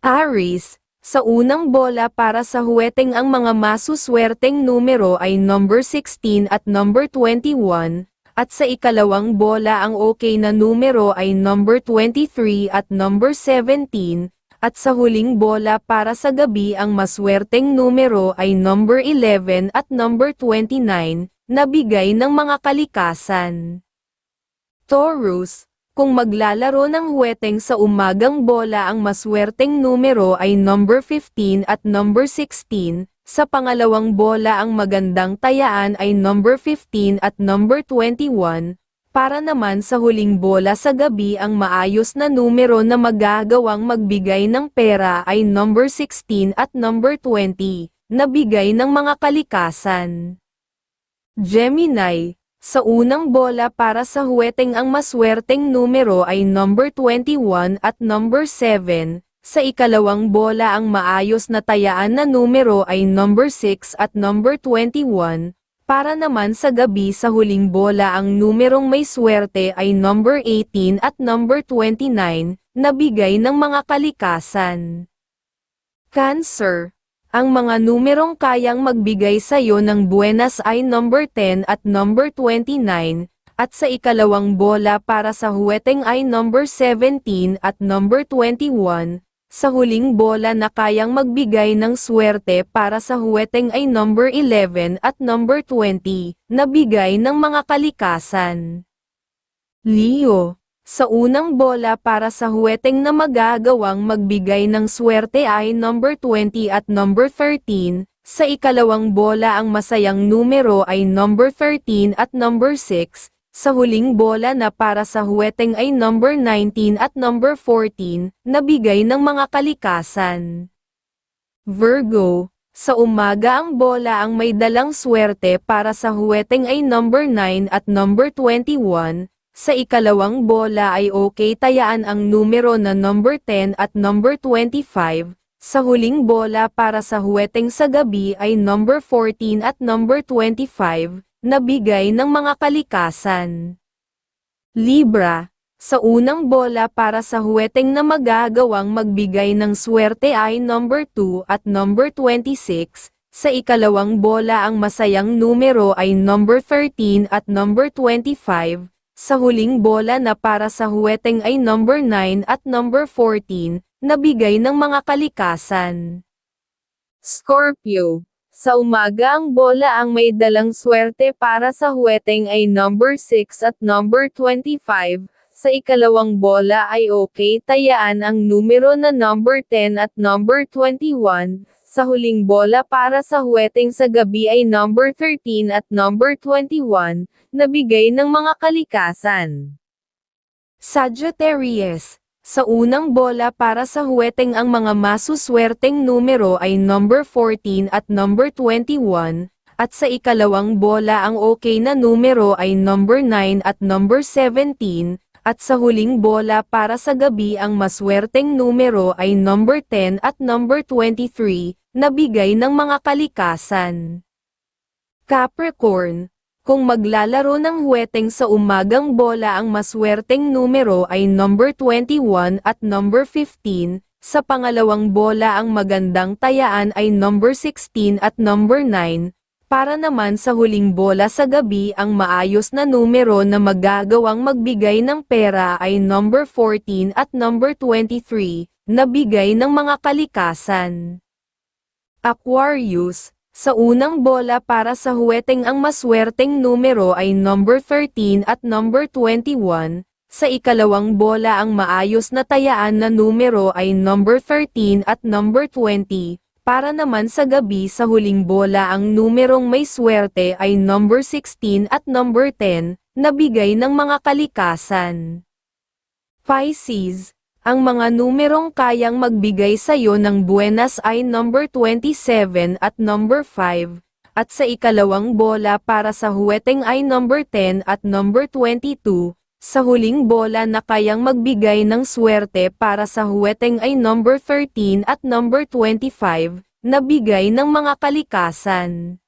Aries, sa unang bola para sa huweteng ang mga masuswerteng numero ay number 16 at number 21, at sa ikalawang bola ang okay na numero ay number 23 at number 17, at sa huling bola para sa gabi ang maswerteng numero ay number 11 at number 29, na bigay ng mga kalikasan. Taurus, kung maglalaro ng huweteng sa umagang bola ang maswerteng numero ay number 15 at number 16, sa pangalawang bola ang magandang tayaan ay number 15 at number 21, para naman sa huling bola sa gabi ang maayos na numero na magagawang magbigay ng pera ay number 16 at number 20, na bigay ng mga kalikasan. Gemini, sa unang bola para sa huweteng ang maswerteng numero ay number 21 at number 7, sa ikalawang bola ang maayos na tayaan na numero ay number 6 at number 21, para naman sa gabi sa huling bola ang numerong may swerte ay number 18 at number 29, na bigay ng mga kalikasan. Cancer ang mga numerong kayang magbigay sa iyo ng buenas ay number 10 at number 29, at sa ikalawang bola para sa huweteng ay number 17 at number 21, sa huling bola na kayang magbigay ng swerte para sa huweteng ay number 11 at number 20, na bigay ng mga kalikasan. Leo sa unang bola para sa huweteng na magagawang magbigay ng swerte ay number 20 at number 13, sa ikalawang bola ang masayang numero ay number 13 at number 6, sa huling bola na para sa huweteng ay number 19 at number 14, na bigay ng mga kalikasan. Virgo, sa umaga ang bola ang may dalang swerte para sa huweteng ay number 9 at number 21, sa ikalawang bola ay okay tayaan ang numero na number 10 at number 25, sa huling bola para sa huweteng sa gabi ay number 14 at number 25, na bigay ng mga kalikasan. Libra, sa unang bola para sa huweteng na magagawang magbigay ng swerte ay number 2 at number 26, sa ikalawang bola ang masayang numero ay number 13 at number 25, sa huling bola na para sa huweteng ay number 9 at number 14, na bigay ng mga kalikasan. Scorpio Sa umaga ang bola ang may dalang swerte para sa huweteng ay number 6 at number 25, sa ikalawang bola ay okay tayaan ang numero na number 10 at number 21, sa huling bola para sa huweteng sa gabi ay number 13 at number 21, na bigay ng mga kalikasan. Sagittarius, sa unang bola para sa huweteng ang mga masuswerteng numero ay number 14 at number 21, at sa ikalawang bola ang okay na numero ay number 9 at number 17, at sa huling bola para sa gabi ang maswerteng numero ay number 10 at number 23, na bigay ng mga kalikasan. Capricorn, kung maglalaro ng huweteng sa umagang bola ang maswerteng numero ay number 21 at number 15, sa pangalawang bola ang magandang tayaan ay number 16 at number 9, para naman sa huling bola sa gabi ang maayos na numero na magagawang magbigay ng pera ay number 14 at number 23, na bigay ng mga kalikasan. Aquarius, sa unang bola para sa huweteng ang maswerteng numero ay number 13 at number 21, sa ikalawang bola ang maayos na tayaan na numero ay number 13 at number 20, para naman sa gabi sa huling bola ang numerong may swerte ay number 16 at number 10, na bigay ng mga kalikasan. Pisces, ang mga numerong kayang magbigay sa iyo ng buenas ay number 27 at number 5, at sa ikalawang bola para sa huweteng ay number 10 at number 22, sa huling bola na kayang magbigay ng swerte para sa huweteng ay number 13 at number 25, na bigay ng mga kalikasan.